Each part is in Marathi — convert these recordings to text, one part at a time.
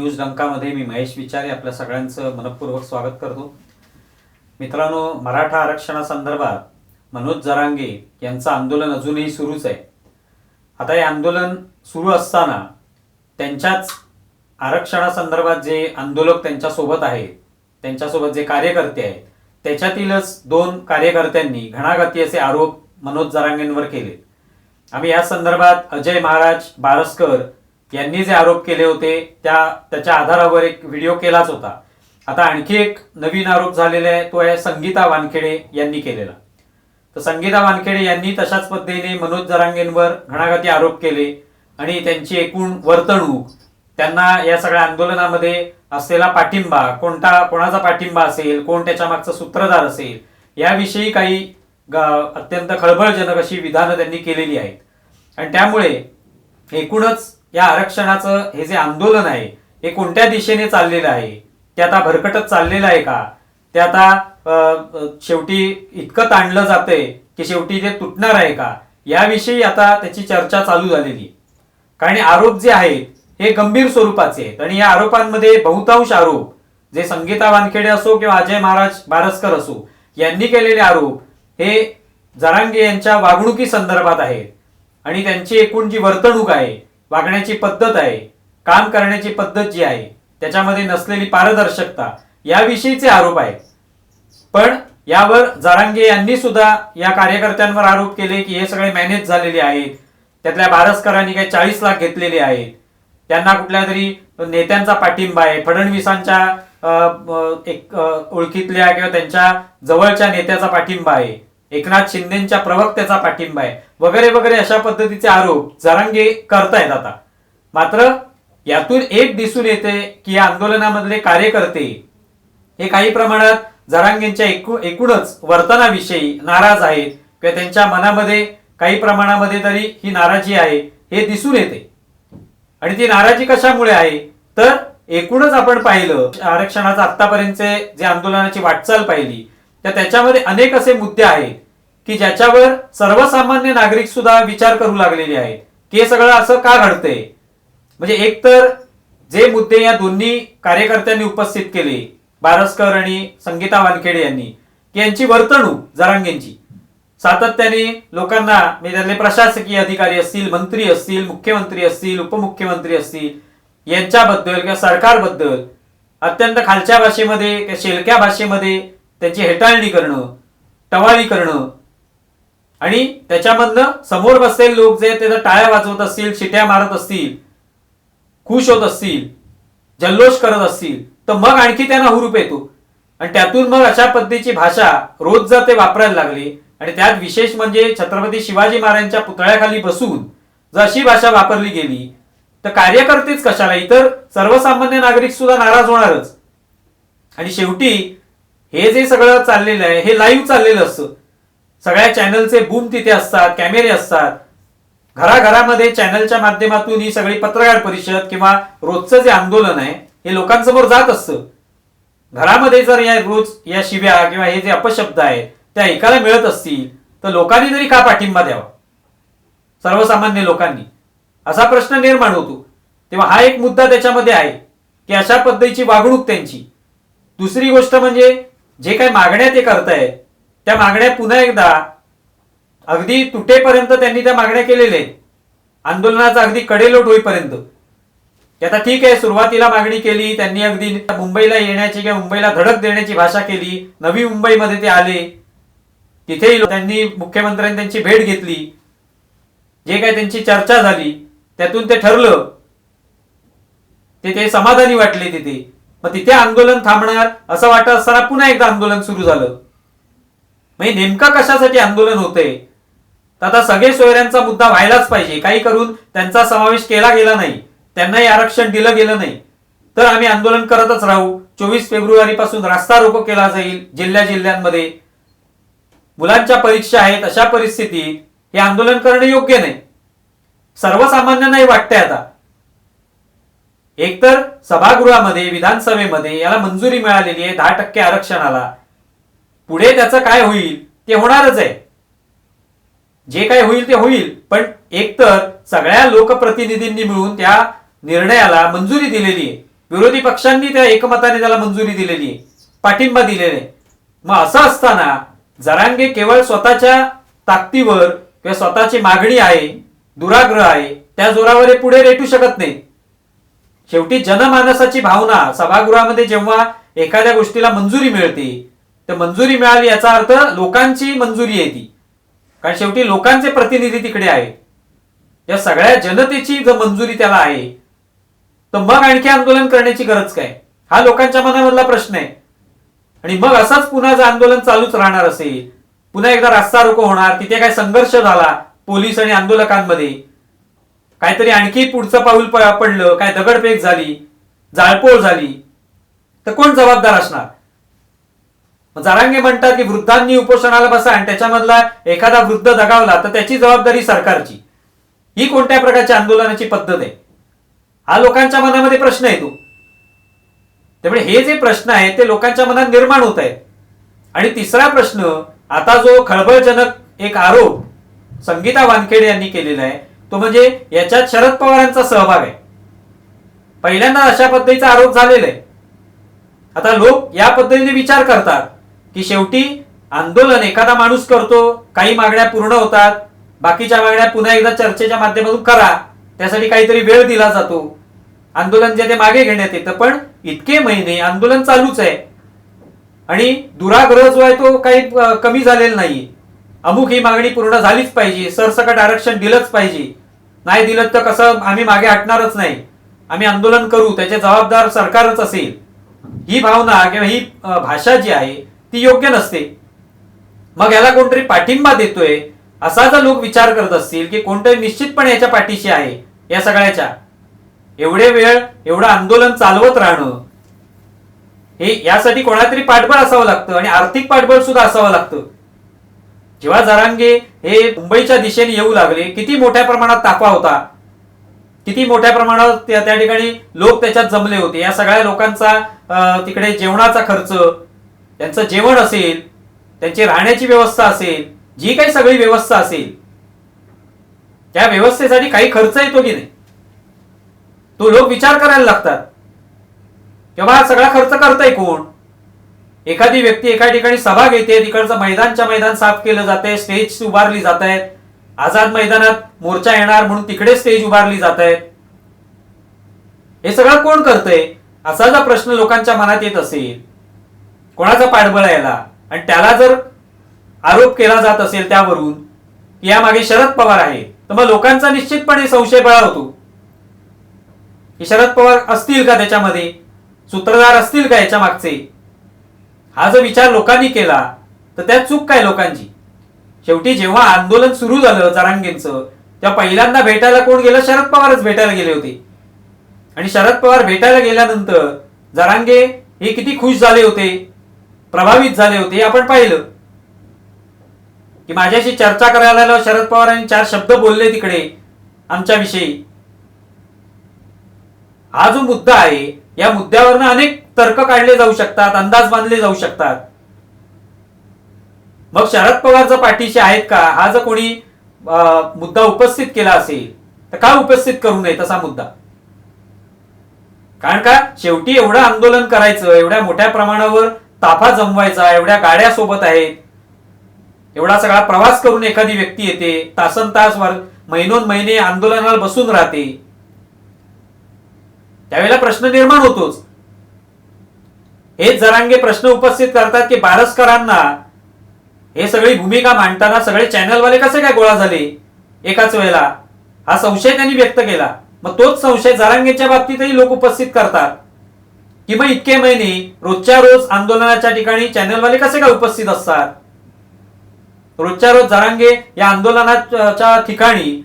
न्यूज डंकामध्ये मी महेश विचारे आपल्या सगळ्यांचं मनपूर्वक स्वागत करतो. मित्रांनो मराठा आरक्षणासंदर्भात मनोज जरांगे यांचं आंदोलन अजूनही सुरूच आहे. आता हे आंदोलन सुरू असताना त्यांच्याच आरक्षणासंदर्भात जे आंदोलक त्यांच्यासोबत आहेत त्यांच्यासोबत जे कार्यकर्ते आहेत त्याच्यातीलच दोन कार्यकर्त्यांनी घणाघाती असे आरोप मनोज जरांगेंवर केले. आम्ही या संदर्भात अजय महाराज बारसकर यांनी जे आरोप केले होते त्या त्याच्या आधारावर एक व्हिडिओ केलाच होता. आता आणखी एक नवीन आरोप झालेला आहे तो आहे संगीता वानखेडे यांनी केलेला. तर संगीता वानखेडे यांनी तशाच पद्धतीने मनोज जरांगेंवर घणाघाती आरोप केले आणि त्यांची एकूण वर्तणूक त्यांना या सगळ्या आंदोलनामध्ये असलेला पाठिंबा कोणता कोणाचा पाठिंबा असेल कोण त्याच्या मागचा सूत्रधार असेल याविषयी काही अत्यंत खळबळजनक अशी विधानं त्यांनी केलेली आहेत. आणि त्यामुळे एकूणच या आरक्षणाचं हे जे आंदोलन आहे हे कोणत्या दिशेने चाललेलं आहे? ते आता भरकटत चाललेलं आहे का? ते आता शेवटी इतकं ताणलं जातंय की शेवटी ते तुटणार आहे का? याविषयी आता त्याची चर्चा चालू झालेली. कारण आरोप जे आहेत हे गंभीर स्वरूपाचे आहेत. आणि या आरोपांमध्ये बहुतांश आरोप जे संगीता वानखेडे असो किंवा अजय महाराज बारसकर असो यांनी केलेले आरोप हे जरांगे यांच्या वागणुकी संदर्भात आहेत. आणि त्यांची एकूण जी वर्तणूक आहे वागण्याची पद्धत आहे काम करण्याची पद्धत जी आहे त्याच्यामध्ये नसलेली पारदर्शकता याविषयीचे आरोप आहेत. पण यावर जारांगे यांनी सुद्धा या कार्यकर्त्यांवर आरोप केले की हे सगळे मॅनेज झालेले आहेत. त्यातल्या भारसकरांनी काही चाळीस लाख घेतलेले आहेत. त्यांना कुठल्या तरी नेत्यांचा पाठिंबा आहे फडणवीसांच्या एक ओळखीतल्या किंवा त्यांच्या जवळच्या नेत्याचा पाठिंबा आहे. एकनाथ शिंदेच्या प्रवक्त्याचा पाठिंबा आहे. वगैरे वगैरे अशा पद्धतीचे आरोप जरांगे करतायत आता. मात्र यातून एक दिसून येते की या आंदोलनामधले कार्यकर्ते हे काही प्रमाणात जरांगेंच्या एकू एकूणच वर्तनाविषयी नाराज आहेत किंवा त्यांच्या मनामध्ये काही प्रमाणामध्ये तरी ही नाराजी आहे हे दिसून येते. आणि ती नाराजी कशामुळे आहे? तर एकूणच आपण पाहिलं आरक्षणाचं आतापर्यंतचे जे आंदोलनाची वाटचाल पाहिली तर त्याच्यामध्ये अनेक असे मुद्दे आहेत की ज्याच्यावर सर्वसामान्य नागरिक सुद्धा विचार करू लागलेले आहेत. की हे सगळं असं का घडतंय? म्हणजे एकतर जे मुद्दे या दोन्ही कार्यकर्त्यांनी उपस्थित केले बारसकर आणि संगीता वानखेडे यांनी की यांची वर्तणूक जरांगेंची. सातत्याने लोकांना म्हणजे त्यातले प्रशासकीय अधिकारी असतील मंत्री असतील मुख्यमंत्री असतील उपमुख्यमंत्री असतील यांच्याबद्दल किंवा सरकारबद्दल अत्यंत खालच्या भाषेमध्ये किंवा शेलक्या भाषेमध्ये त्यांची हेटाळणी करणं टवाळी करणं. आणि त्याच्यामधनं समोर बसलेले लोक जे त्याचा टाळ्या वाजवत असतील शिट्या मारत असतील खुश होत असतील जल्लोष करत असतील तर मग आणखी त्यांना हुरूप येतो. आणि त्यातून मग अशा पद्धतीची भाषा रोज जर ते वापरायला लागले आणि त्यात विशेष म्हणजे छत्रपती शिवाजी महाराजांच्या पुतळ्याखाली बसून जर अशी भाषा वापरली गेली तर कार्यकर्तेच कशाला? इतर सर्वसामान्य नागरिक सुद्धा नाराज होणारच. आणि शेवटी हे जे सगळं चाललेलं आहे हे लाईव्ह चाललेलं असतं. सगळ्या चॅनलचे बूम तिथे असतात कॅमेरे असतात. घराघरामध्ये चॅनलच्या माध्यमातून ही सगळी पत्रकार परिषद किंवा रोजचं जे आंदोलन आहे हे लोकांसमोर जात असतं. घरामध्ये जर या रोज या शिव्या किंवा हे जे अपशब्द आहेत त्या ऐकायला मिळत असतील तर लोकांनी तरी का पाठिंबा द्यावा? सर्वसामान्य लोकांनी. असा प्रश्न निर्माण होतो. तेव्हा हा एक मुद्दा त्याच्यामध्ये आहे की अशा पद्धतीची वागणूक त्यांची. दुसरी गोष्ट म्हणजे जे काही मागण्या ते करताय त्या मागण्या पुन्हा एकदा अगदी तुटेपर्यंत त्यांनी त्या मागण्या केलेल्या आंदोलनाचा अगदी कडेलोट होईपर्यंत. आता ठीक आहे सुरुवातीला मागणी केली त्यांनी अगदी मुंबईला येण्याची किंवा मुंबईला धडक देण्याची भाषा केली नवी मुंबईमध्ये ते आले. तिथेही त्यांनी मुख्यमंत्र्यांनी त्यांची भेट घेतली. जे काही त्यांची चर्चा झाली त्यातून ते ठरलं. ते ते समाधानी वाटले तिथे. मग तिथे आंदोलन थांबणार असं वाटत असताना पुन्हा एकदा आंदोलन सुरू झालं. म्हणजे नेमका कशासाठी आंदोलन होतंय? तर आता सगळे सोयऱ्यांचा मुद्दा व्हायलाच पाहिजे. काही करून त्यांचा समावेश केला गेला नाही. त्यांनाही आरक्षण दिलं गेलं नाही. तर आम्ही आंदोलन करतच राहू. चोवीस फेब्रुवारी पासून रास्ता रोको केला जाईल जिल्ह्या जिल्ह्यांमध्ये. मुलांच्या परीक्षा आहेत अशा परिस्थितीत हे आंदोलन करणं योग्य नाही. सर्वसामान्यांनाही वाटतंय आता. एकतर सभागृहामध्ये विधानसभेमध्ये याला मंजुरी मिळालेली आहे दहा टक्के आरक्षणाला. पुढे त्याचं काय होईल ते होणारच आहे. जे काय होईल ते होईल पण एकतर सगळ्या लोकप्रतिनिधींनी मिळून त्या निर्णयाला मंजुरी दिलेली आहे. विरोधी पक्षांनी त्या एकमताने त्याला मंजुरी दिलेली आहे. पाठिंबा दिलेला आहे. मग असं असताना जरांगे केवळ स्वतःच्या ताकदीवर किंवा स्वतःची मागणी आहे दुराग्रह आहे त्या जोरावर हे पुढे रेटू शकत नाही शेवटी जनमानसाची भावना. सभागृहामध्ये जेव्हा एखाद्या गोष्टीला मंजुरी मिळते तर मंजुरी मिळाली याचा अर्थ लोकांची मंजुरी आहे ती. कारण शेवटी लोकांचे प्रतिनिधी तिकडे आहेत या सगळ्या जनतेची जर मंजुरी त्याला आहे तर मग आणखी आंदोलन करण्याची गरज काय? हा लोकांच्या मनामधला प्रश्न आहे. आणि मग असाच पुन्हा जर आंदोलन चालूच राहणार असेल पुन्हा एकदा रास्ता रोको होणार तिथे काय संघर्ष झाला पोलीस आणि आंदोलकांमध्ये काहीतरी आणखी पुढचं पाऊल पडलं काय दगडफेक झाली जाळपोळ झाली तर कोण जबाबदार असणार? जारांगे म्हणतात की वृद्धांनी उपोषणाला बसा आणि त्याच्यामधला एखादा वृद्ध दगावला तर त्याची जबाबदारी सरकारची. ही कोणत्या प्रकारची आंदोलनाची पद्धत आहे? हा लोकांच्या मनामध्ये प्रश्न येतो. त्यामुळे हे जे प्रश्न आहेत ते लोकांच्या मनात निर्माण होत आहेत. आणि तिसरा प्रश्न आता जो खळबळजनक एक आरोप संगीता वानखेडे यांनी केलेला आहे तो म्हणजे याच्यात शरद पवारांचा सहभाग आहे. पहिल्यांदा अशा पद्धतीचा आरोप झालेला आहे. आता लोक या पद्धतीने विचार करतात की शेवटी आंदोलन एखादा माणूस करतो काही मागण्या पूर्ण होतात बाकीच्या मागण्या पुन्हा एकदा चर्चेच्या माध्यमातून करा त्यासाठी काहीतरी वेळ दिला जातो आंदोलन जे ते मागे घेण्यात येतं पण इतके महिने आंदोलन चालूच आहे. आणि दुराग्रह जो आहे तो काही कमी झालेला नाही. अमुक ही मागणी पूर्ण झालीच पाहिजे सरसकट आरक्षण दिलंच पाहिजे. नाही दिलं तर कसं आम्ही मागे हटणारच नाही. आम्ही आंदोलन करू त्याचे जबाबदार सरकारच असेल. ही भावना किंवा ही भाषा जी आहे ती योग्य नसते. मग याला कोणतरी पाठिंबा देतोय असा जर लोक विचार करत असतील की कोणतरी निश्चितपणे याच्या पाठीशी आहे या सगळ्याच्या. एवढे वेळ एवढं आंदोलन चालवत राहणं हे यासाठी कोणातरी पाठबळ असावं लागतं आणि आर्थिक पाठबळ सुद्धा असावं लागतं. जेव्हा जरांगे हे मुंबईच्या दिशेने येऊ लागले किती मोठ्या प्रमाणात ताफा होता. किती मोठ्या प्रमाणात त्या ठिकाणी लोक त्याच्यात जमले होते. या सगळ्या लोकांचा तिकडे जेवणाचा खर्च त्यांचं जेवण असेल त्यांची राहण्याची व्यवस्था असेल जी काही सगळी व्यवस्था असेल त्या व्यवस्थेसाठी काही खर्च येतो की नाही? तो लोक विचार करायला लागतात. किंवा हा सगळा खर्च करताय कोण? एखादी व्यक्ती एका ठिकाणी सभा घेते तिकडचं मैदानच्या मैदान साफ केलं जाते स्टेज उभारली जात आहेत आझाद मैदानात मोर्चा येणार म्हणून तिकडे स्टेज उभारली जात आहेत हे सगळं कोण करतंय? असा जर प्रश्न लोकांच्या मनात येत असेल कोणाचा पाठबळ यायला आणि त्याला जर आरोप केला जात असेल त्यावरून की यामागे शरद पवार आहे तर मग लोकांचा निश्चितपणे संशय बळावतो की शरद पवार असतील का त्याच्यामध्ये? सूत्रधार असतील का याच्या मागचे? हा जो विचार लोकांनी केला तर त्यात चूक काय लोकांची? शेवटी जेव्हा आंदोलन सुरू झालं जरांगेंचं तेव्हा पहिल्यांदा भेटायला कोण गेलं? शरद पवारच भेटायला गेले होते. आणि शरद पवार भेटायला गेल्यानंतर जरांगे हे किती खुश झाले होते प्रभावित झाले होते हे आपण पाहिलं. की माझ्याशी चर्चा करायला आल्यावर शरद पवारांनी चार शब्द बोलले तिकडे आमच्याविषयी. हा जो मुद्दा आहे या मुद्द्यावरनं अनेक तर्क काढले जाऊ शकतात अंदाज बांधले जाऊ शकतात. मग शरद पवार पाठीशी आहेत का? हा जर कोणी मुद्दा उपस्थित केला असेल तर का उपस्थित करू नये तसा मुद्दा? कारण का? शेवटी एवढं आंदोलन करायचं एवढ्या मोठ्या प्रमाणावर ताफा जमवायचा एवढ्या गाड्या सोबत आहेत एवढा सगळा प्रवास करून एखादी व्यक्ती येते तासन तास महिनोन महिने आंदोलनाला बसून राहते. त्यावेळेला प्रश्न निर्माण होतोच. हेच जरांगे प्रश्न उपस्थित करतात की बारसकरांना हे सगळी भूमिका मांडताना सगळे चॅनलवाले कसे काय गोळा झाले? एकाच वेळेला. हा संशय त्यांनी व्यक्त केला. मग तोच संशय जरांगेच्या बाबतीतही लोक उपस्थित करतात. की मग इतके महिने रोजच्या रोज आंदोलनाच्या ठिकाणी चॅनलवाले कसे काय उपस्थित असतात? रोजच्या रोज जरांगे या आंदोलनाच्या ठिकाणी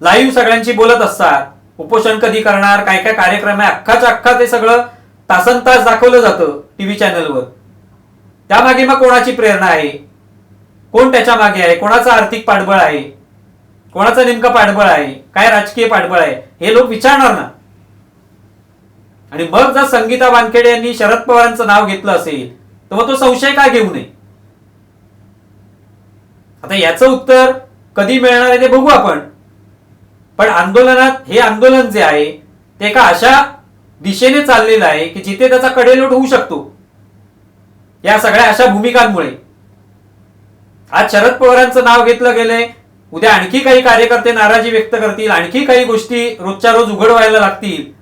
लाईव्ह सगळ्यांशी बोलत असतात. उपोषण कधी करणार? काय काय कार्यक्रम आहे? अख्खाच्या अख्खा ते सगळं तासन तास दाखवलं जातं टीव्ही चॅनलवर. त्यामागे मग कोणाची प्रेरणा आहे? कोण त्याच्यामागे आहे? कोणाचं आर्थिक पाठबळ आहे? कोणाचं नेमकं पाठबळ आहे? काय राजकीय पाठबळ आहे? हे लोक विचारणार ना. आणि मग जर संगीता वानखेडे यांनी शरद पवारांचं नाव घेतलं असेल तर मग तो संशय का घेऊ नये? आता याचं उत्तर कधी मिळणार आहे ते बघू आपण. पण आंदोलनात हे आंदोलन जे आहे ते एका अशा दिशेने चाललेला आहे की जिथे त्याचा कडेलोट होऊ शकतो. या सगळ्या अशा भूमिकांमुळे. आज शरद पवारांचं नाव घेतलं गेलंय. उद्या आणखी काही कार्यकर्ते नाराजी व्यक्त करतील आणखी काही गोष्टी रोजच्या रोज उघड व्हायला लागतील.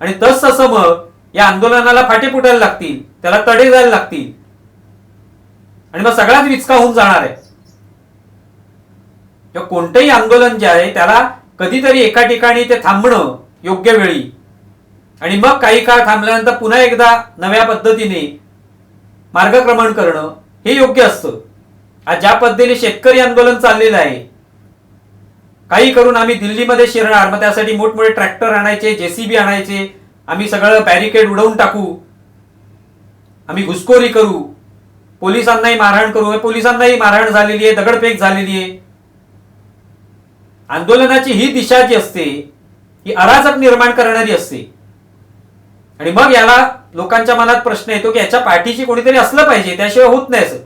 आणि तस तसं मग या आंदोलनाला फाटे फुटायला लागतील त्याला तडे जायला लागतील. आणि मग सगळ्याच विचका होऊन जाणार आहे. किंवा कोणतंही आंदोलन जे आहे त्याला कधीतरी एका ठिकाणी ते थांबणं योग्य वेळी. आणि मग काही काळ थांबल्यानंतर पुन्हा एकदा नव्या पद्धतीने मार्गक्रमण करणं हे योग्य असतं. आज ज्या पद्धतीने शेतकरी आंदोलन चाललेलं आहे काही करून आम्ही दिल्लीमध्ये शिरणार मग त्यासाठी मोठमोठे ट्रॅक्टर आणायचे जेसीबी आणायचे आम्ही सगळं बॅरिकेड उडवून टाकू आम्ही घुसखोरी करू पोलिसांनाही मारहाण करू पोलिसांनाही मारहाण झालेली आहे दगडफेक झालेली आहे. आंदोलनाची ही दिशा जी असते ही अराजक निर्माण करणारी असते. आणि मग याला लोकांच्या मनात प्रश्न येतो की याच्या पाठीशी कोणीतरी असलं पाहिजे त्याशिवाय होत नाही असं.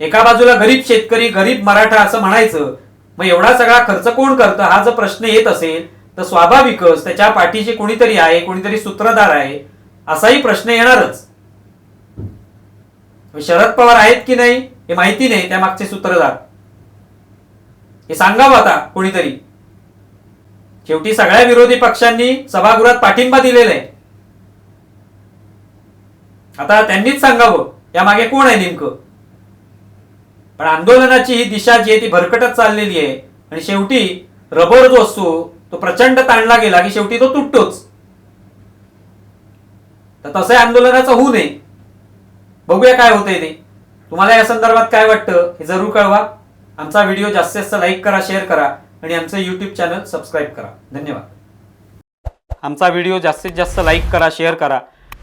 एका बाजूला गरीब शेतकरी गरीब मराठा असं म्हणायचं मग एवढा सगळा खर्च कोण करतं? हा जर प्रश्न येत असेल तर स्वाभाविकच त्याच्या पाठीशी कोणीतरी आहे कोणीतरी सूत्रधार आहे असाही प्रश्न येणारच. शरद पवार आहेत की नाही हे माहिती नाही त्या मागचे सूत्रधार. हे सांगावं आता कोणीतरी. शेवटी सगळ्या विरोधी पक्षांनी सभागृहात पाठिंबा दिलेला आहे. आता त्यांनीच सांगावं. या मागे कोण आहे नेमकं? पण आंदोलनाची ही दिशा जी आहे ती भरकटत चाललेली आहे. आणि शेवटी रबर जो असतो तो प्रचंड ताणला गेला की शेवटी तो तुटतोच. तर तसं आंदोलनाचं होऊ नये. बघूया काय होतंय ते. तुम्हाला या संदर्भात काय वाटतं हे जरूर कळवा. आमचा व्हिडिओ जास्तीत जास्त लाईक करा शेअर करा आणि आमचं यूट्यूब चॅनल सबस्क्राईब करा. धन्यवाद. आमचा व्हिडिओ जास्तीत जास्त लाईक करा शेअर करा.